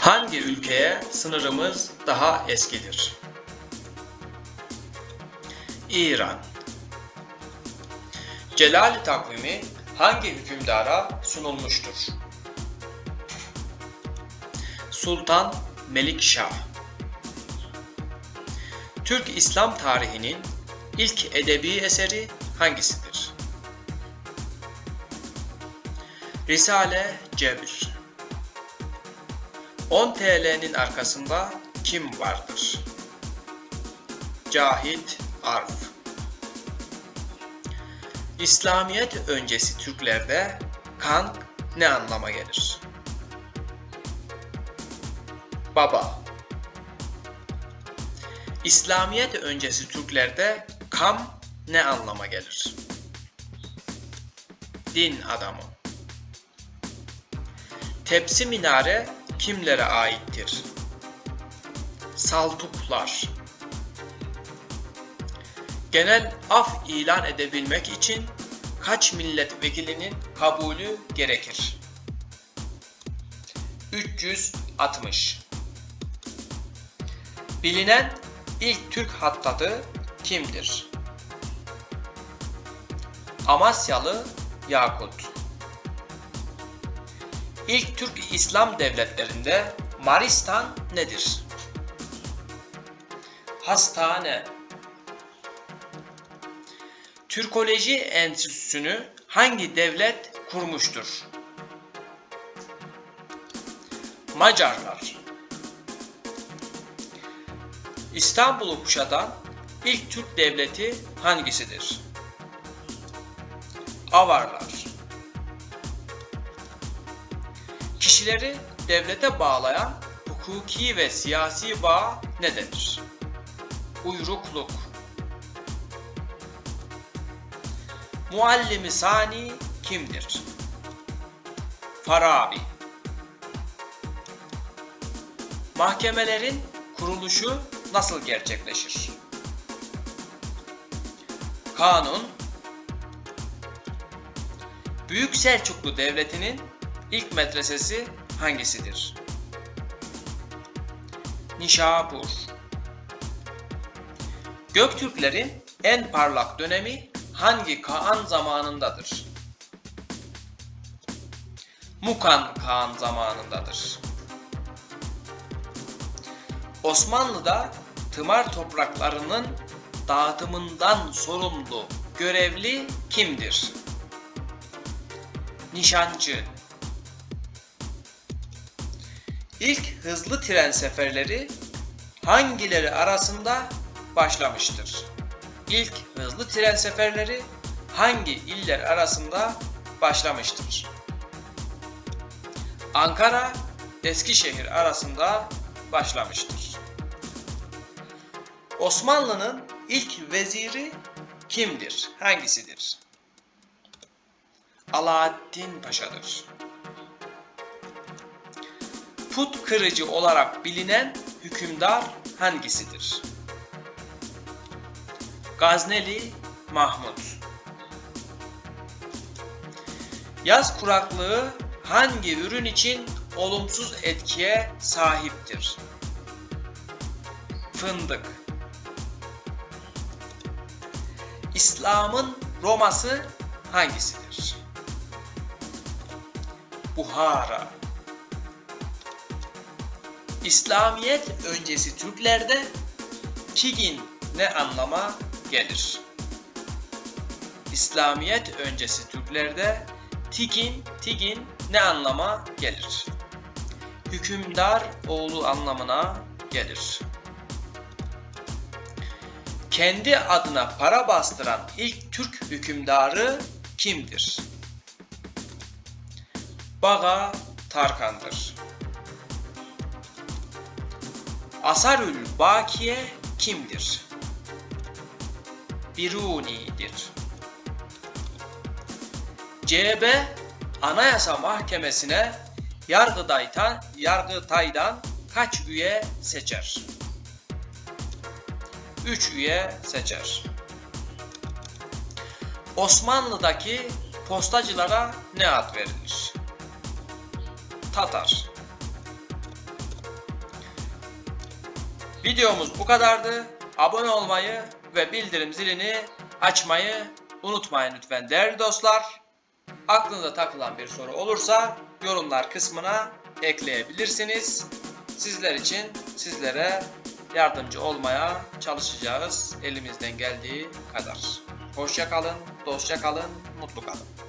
Hangi ülkeye sınırımız daha eskidir? İran Celali takvimi hangi hükümdara sunulmuştur? Sultan Melikşah Türk İslam tarihinin ilk edebi eseri hangisidir? Risale Cebir 10 TL'nin arkasında kim vardır? Cahit Arf İslamiyet öncesi Türklerde kan ne anlama gelir? Baba İslamiyet öncesi Türklerde kam ne anlama gelir? Din adamı Tepsi minare kimlere aittir? Saltuklar. Genel af ilan edebilmek için kaç milletvekilinin kabulü gerekir? 360. Bilinen ilk Türk hattatı kimdir? Amasyalı Yakut. İlk Türk İslam devletlerinde Maristan nedir? Hastane. Türkoloji Enstitüsü'nü hangi devlet kurmuştur? Macarlar. İstanbul'u kuşatan ilk Türk devleti hangisidir? Avarlar. Kişileri devlete bağlayan hukuki ve siyasi bağ ne denir? Uyrukluk. Muallimi Sani kimdir? Farabi. Mahkemelerin kuruluşu nasıl gerçekleşir? Kanun Büyük Selçuklu Devleti'nin ilk medresesi hangisidir? Nişapur Göktürklerin en parlak dönemi hangi Kaan zamanındadır? Mukan Kaan zamanındadır. Osmanlı'da tımar topraklarının dağıtımından sorumlu görevli kimdir? Nişancı İlk hızlı tren seferleri hangileri arasında başlamıştır? İlk hızlı tren seferleri hangi iller arasında başlamıştır? Ankara, Eskişehir arasında başlamıştır. Osmanlı'nın ilk veziri kimdir? Hangisidir? Alaaddin Paşa'dır. Put kırıcı olarak bilinen hükümdar hangisidir? Gazneli Mahmut Yaz kuraklığı hangi ürün için olumsuz etkiye sahiptir? Fındık İslam'ın Roma'sı hangisidir? Buhara İslamiyet öncesi Türklerde Tigin ne anlama gelir? İslamiyet öncesi Türklerde Tigin, Tigin ne anlama gelir? Hükümdar oğlu anlamına gelir. Kendi adına para bastıran ilk Türk hükümdarı kimdir? Baga Tarkan'dır. Asarül Bakiye kimdir? Biruni'dir. CHP Anayasa Mahkemesi'ne Yargıtay'dan, Yargıtay'dan kaç üye seçer? 3 üye seçer. Osmanlı'daki postacılara ne ad verilir? Tatar. Videomuz bu kadardı. Abone olmayı ve bildirim zilini açmayı unutmayın lütfen değerli dostlar. Aklınıza takılan bir soru olursa yorumlar kısmına ekleyebilirsiniz. Sizler için sizlere yardımcı olmaya çalışacağız elimizden geldiği kadar. Hoşça kalın, dostça kalın, mutlu kalın.